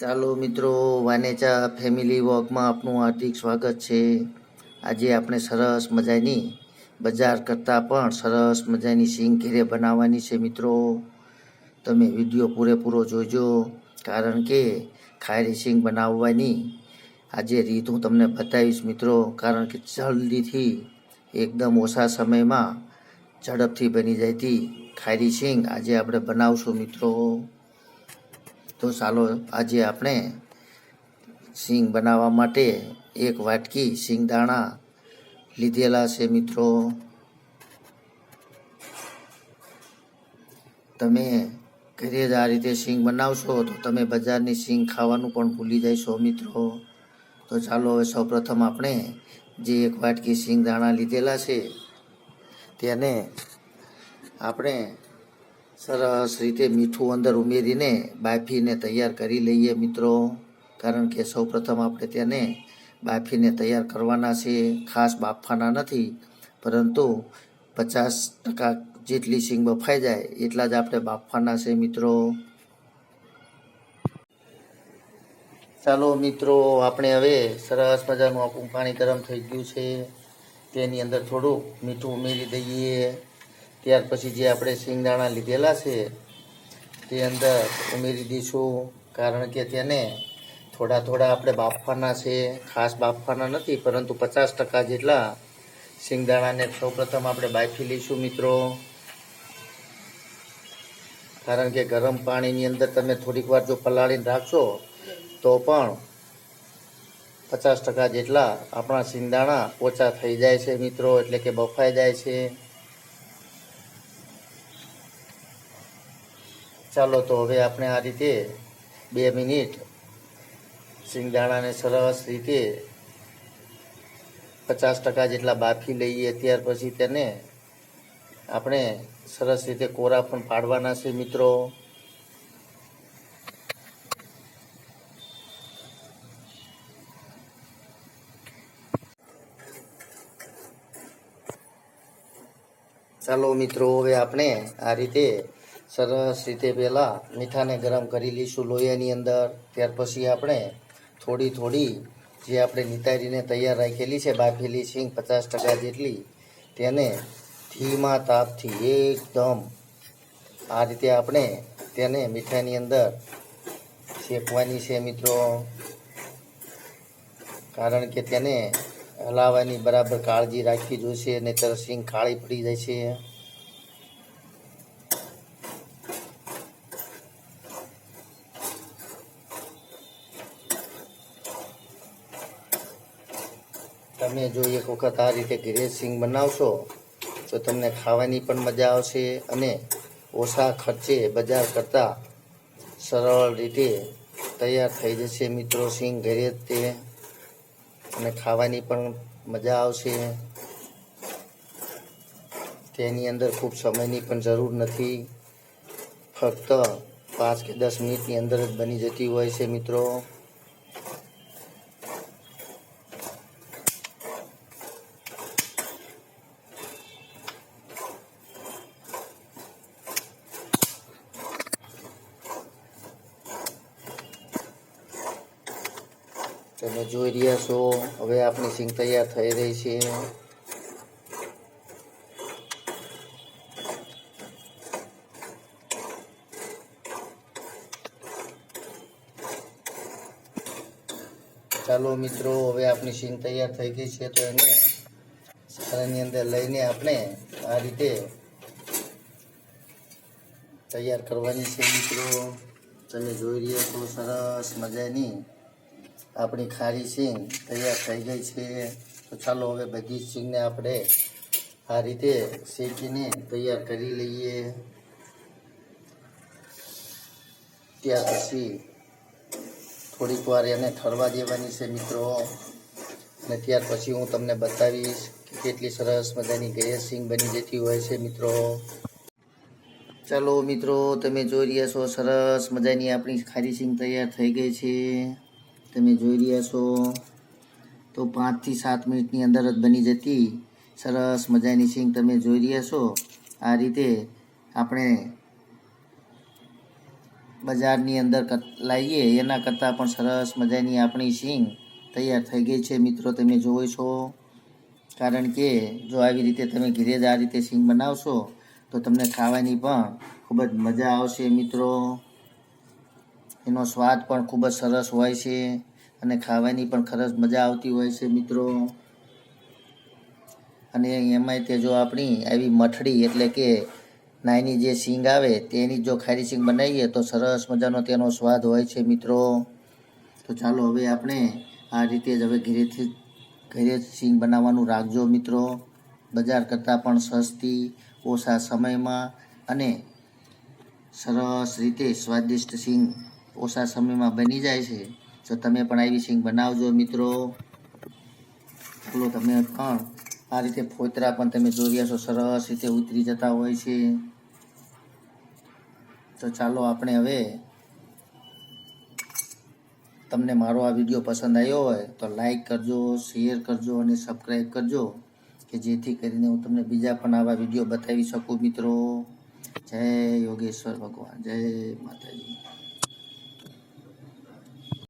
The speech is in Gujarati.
ચાલો મિત્રો, વાનેચા ફેમિલી વોકમાં આપનું હાર્દિક સ્વાગત છે. આજે આપણે સરસ મજાની બજાર કરતાં પણ સરસ મજાની સિંગ ઘેરે બનાવવાની છે મિત્રો. તમે વીડિયો પૂરેપૂરો જોજો, કારણ કે ખારી સિંગ બનાવવાની આજે રીત હું તમને બતાવીશ મિત્રો, કારણ કે જલ્દીથી, એકદમ ઓછા સમયમાં ઝડપથી બની જતી ખારી સિંગ આજે આપણે બનાવશું મિત્રો. તો ચાલો આજે આપણે સિંગ બનાવવા માટે એક વાટકી સિંગદાણા લીધેલા છે મિત્રો. તમે ઘરે જ આ રીતે સિંગ બનાવશો તો તમે બજારની સિંગ ખાવાનું પણ ભૂલી જશો મિત્રો. તો ચાલો હવે સૌપ્રથમ આપણે જે એક વાટકી સિંગ દાણા લીધેલા છે તેને આપણે સરસ રીતે મીઠું અંદર ઉમેરીને બાફીને તૈયાર કરી લઈએ મિત્રો. કારણ કે સૌપ્રથમ આપણે તેને બાફીને તૈયાર કરવાના છે. ખાસ બાફવાના નથી, પરંતુ પચાસ ટકા જેટલી સિંગ બફાઈ જાય એટલા જ આપણે બાફવાના છે મિત્રો. ચાલો મિત્રો, આપણે હવે સરસ મજાનું આપણું પાણી ગરમ થઈ ગયું છે. તેની અંદર થોડુંક મીઠું ઉમેરી દઈએ. ત્યાર પછી જે આપણે સિંગદાણા લીધેલા છે, તે અંદર ઉમેરી દઈશું. કારણ કે તેને થોડા થોડા આપણે બાફવાના છે, ખાસ બાફવાના નથી, પરંતુ પચાસ ટકા જેટલા સિંગદાણાને સૌપ્રથમ આપણે બાફી લઈશું મિત્રો. કારણ કે ગરમ પાણીની અંદર તમે થોડીક વાર જો પલાળીને રાખશો, તો પણ પચાસ ટકા જેટલા આપણા સિંગદાણા ઓછા થઈ જાય છે મિત્રો, એટલે કે બફાઈ જાય છે. ચાલો તો હવે આપણે આ રીતે બે મિનિટ સિંગદાણાને સરસ રીતે પચાસ ટકા જેટલા બાફી લઈએ ત્યાર પછી તેને આપણે સરસ રીતે કોરા પણ પાડવાના છે મિત્રો. ચાલો મિત્રો, હવે આપણે આ રીતે સરસ રીતે પહેલાં મીઠાને ગરમ કરી લઈશું લોહીની અંદર. ત્યાર પછી આપણે થોડી થોડી જે આપણે નિતારીને તૈયાર રાખેલી છે, બાફેલી સિંગ પચાસ ટકા જેટલી, તેને ધીમા તાપથી એકદમ આ રીતે આપણે તેને મીઠાની અંદર શેકવાની છે મિત્રો. કારણ કે તેને હલાવવાની બરાબર કાળજી રાખવી જોઈશે, નહીતર સિંગ કાળી પડી જાય છે તમે જો એક વખત આ રીતે ગ્રેસિંગ સિંગ બનાવશો, તો તમને ખાવાની પણ મજા આવશે અને ઓછા ખર્ચે બજાર કરતાં સરળ રીતે તૈયાર થઈ જશે મિત્રો સિંગ ઘરે તે. અને ખાવાની પણ મજા આવશે. તેની અંદર ખૂબ સમયની પણ જરૂર નથી. ફક્ત પાંચ કે દસ મિનિટની અંદર જ બની જતી હોય છે મિત્રો. તમે જોઈ રહ્યા છો. હવે આપણી સિંગ તૈયાર થઈ રહી છે. ચાલો મિત્રો, હવે આપણી સિંગ તૈયાર થઈ ગઈ છે તો એને સારાની અંદર લઈને આપણે આ રીતે તૈયાર કરવાની છે મિત્રો. તમે જોઈ રહ્યા છો, સરસ મજાની આપણી ખારી સિંગ તૈયાર થઈ ગઈ છે. તો ચાલો હવે બધી સિંગને આપણે આ રીતે શેકીને તૈયાર કરી લઈએ. ત્યાર પછી થોડીક વાર એને ઠરવા દેવાની છે મિત્રો. અને ત્યાર પછી હું તમને બતાવીશ કે કેટલી સરસ મજાની ઘરે સિંગ બની જતી હોય છે મિત્રો. ચાલો મિત્રો, તમે જોઈ રહ્યા છો સરસ મજાની આપણી ખારી સિંગ તૈયાર થઈ ગઈ છે. તમે જોઈ રહ્યા છો. તો પાંચથી સાત મિનિટની અંદર જ બની જતી. સરસ મજાની સિંગ તમે જોઈ રહ્યા છો. આ રીતે આપણે બજારની અંદર લાવીએ. એના કરતાં પણ સરસ મજાની આપણી સિંગ તૈયાર થઈ ગઈ છે. મિત્રો, તમે જોવો છો. કારણ કે જો આવી રીતે તમે ઘરે જ આ રીતે સિંગ બનાવશો, તો તમને ખાવાની પણ ખૂબ જ મજા આવશે, મિત્રો. એનો સ્વાદ પણ ખૂબ જ સરસ હોય છે અને ખાવાની પણ ખરસ મજા આવતી હોય છે મિત્રો. અને એમાંય તે જો આપણી આવી મઠડી એટલે કે નાની જે સિંગ આવે તેની જો ખારી સિંગ બનાવીએ તો સરસ મજાનો તેનો સ્વાદ હોય છે મિત્રો. તો ચાલો હવે આપણે આ રીતે જ હવે ઘરેથી ઘરે સિંગ બનાવવાનું રાખજો મિત્રો. બજાર કરતાં પણ સસ્તી, ઓછા સમયમાં અને સરસ રીતે સ્વાદિષ્ટ સિંગ ઓછા સમયમાં બની જાય છે. તો તમે પણ આવી સિંગ બનાવજો મિત્રો. ચાલો તમે પણ. આ રીતે ફોતરા પણ તમે જોઈ છો, સરસ રીતે ઉતરી જતા હોય છે. તો ચાલો આપણે હવે તમને મારો આ વીડિયો પસંદ આવ્યો હોય તો લાઈક કરજો, શેર કરજો અને સબસ્ક્રાઈબ કરજો, કે જેથી કરીને હું તમને બીજા પણ આવા વીડિયો બતાવી શકું મિત્રો. જય યોગેશ્વર ભગવાન. જય માતાજી.